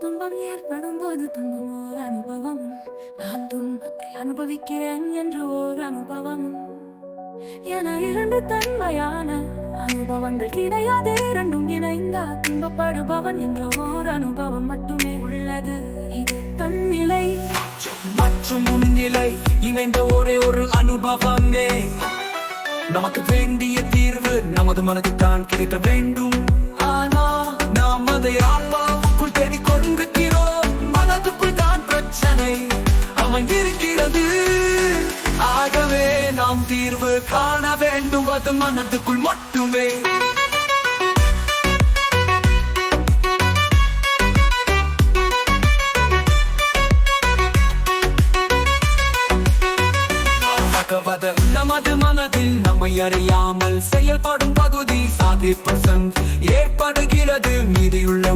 துன்பம் ஏற்படும் போது துன்பம் ஓர் அனுபவம். நான் துன்பத்தை அனுபவிக்கிறேன் என்று ஓர் அனுபவம். என இரண்டு தன்மையான அனுபவங்கள் கிடையாது இரண்டும் இணைந்த துன்பப்படுபவன் என்ற ஓர் அனுபவம் மட்டுமே உள்ளது. இது தன்னிலை மற்றும் முன்னிலை இணைந்த ஒரே ஒரு அனுபவமே. நமக்கு வேண்டிய தீர்வு நமது மனதில் தான் கிடைக்க வேண்டும். ஆனா நாம் அதை ஆன்மாவுக்குள் தீர்வு காண வேண்டும் அது மனதுக்குள் மட்டுமே. நமது மனதில் நம்மை அறியாமல் செயல்படும் பகுதி சாதி பர்சன்ட் ஏற்படுகிறது மீதியுள்ள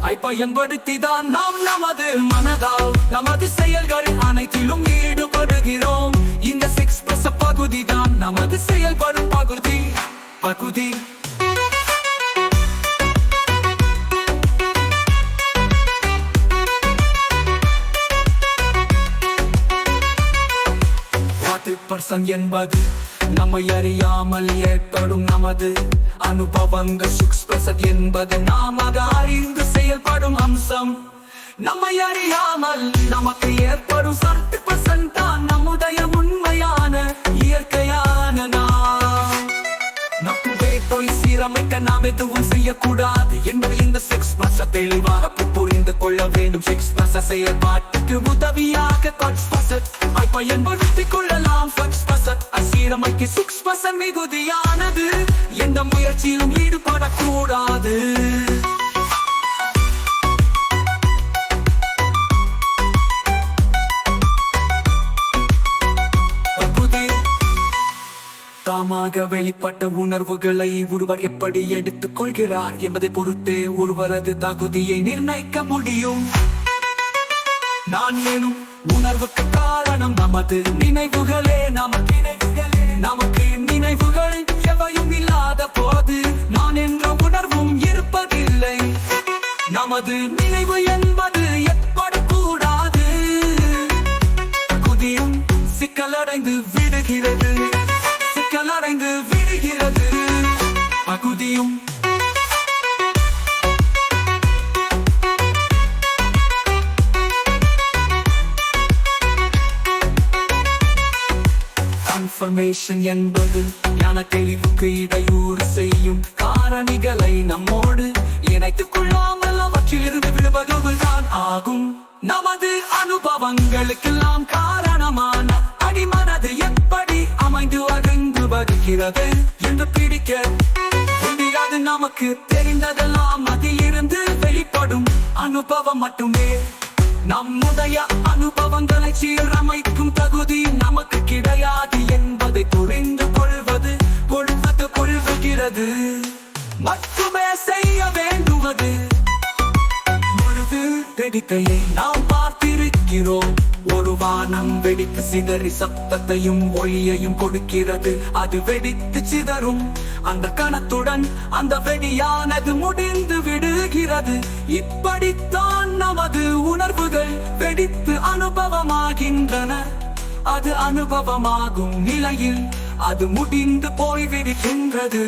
ஐ பயன்படுத்தி தான் நாம் நமது மனதால் நமது செயல்கள் அனைத்திலும் ஈடுபடுகிறோம். இந்த சிக்ஸ் பகுதி தான் நமது செயல்படும் பகுதி. பகுதி. விமர்சம் என்பது நம்மை அறியாமல் ஏற்படும் நமது அனுபவங்கள் சுக்ஸ்பிரசத் என்பது நாம அறிந்து செயல்படும் அம்சம். நம்மை அறியாமல் நமக்கு ஏற்படும் சட்டு போய் நாம் எதுவும் செய்யக்கூடாது என்பது இந்த செக்ஸ் பச தெளிவாக புரிந்து கொள்ள வேண்டும். செக்ஸ் பச செயல்பாட்டுக்கு உதவியாக கட்ஸ் பச பயன்படுத்திக் கொள்ளலாம். சிக்ஸ் பச அசீரமைக்கு சிக்ஸ் பச மிகுதியானது. எந்த முயற்சியிலும் ஈடுபடக்கூடாது. தாமாக வெளிப்பட்ட உணர்வுகளை ஒருவர் எப்படி எடுத்துக் கொள்கிறார் என்பதை பொறுத்து ஒருவரது தகுதியை நிர்ணயிக்க முடியும். நான் எனும் உணர்வுக்கு காரணம் நமது நினைவுகளே நமக்கு நினைவுகளே நமக்கு நினைவுகள் எவையும் இல்லாத போது நான் என்ற உணர்வும் இருப்பதில்லை. நமது நினைவு என்ன சிக்கலடைந்து பகுதியும். கன்ஃபர்மேஷன் என்பது ஞான தெளிவுக்கு இடையூறு செய்யும் காரணிகளை நம்மோடு இணைத்துக் கொள்ளாமல் அவற்றிலிருந்து விடுபடுவதுதான் ஆகும். நமது அனுபவங்களுக்கெல்லாம் இருக்கிறது. என்று பிடிக்க முடியாது. நமக்கு தெரிந்ததெல்லாம் அதிலிருந்து வெளிப்படும் அனுபவம் மட்டுமே. நம்முடைய அனுபவங்களை சீரமைக்கும் தகுதி நமக்கு கிடையாது என்பதை புரிந்து கொள்வது கொள்வது கொள்வுகிறது மட்டுமே செய்ய வேண்டுவது. பொழுது நாம் பார்த்திருக்கிறோம். ஒரு வானம் வெடித்து சிதறி சப்தத்தையும் ஒளியையும் கொடுக்கிறது. அது வெடித்து சிதறும். அந்த கணத்துடன் அந்த வெடியானது முடிந்து விடுகிறது. இப்படித்தான் நமது உணர்வுகள் வெடித்து அனுபவமாகின்றன. அது அனுபவமாகும் நிலையில் அது முடிந்து போய்விடுகின்றது.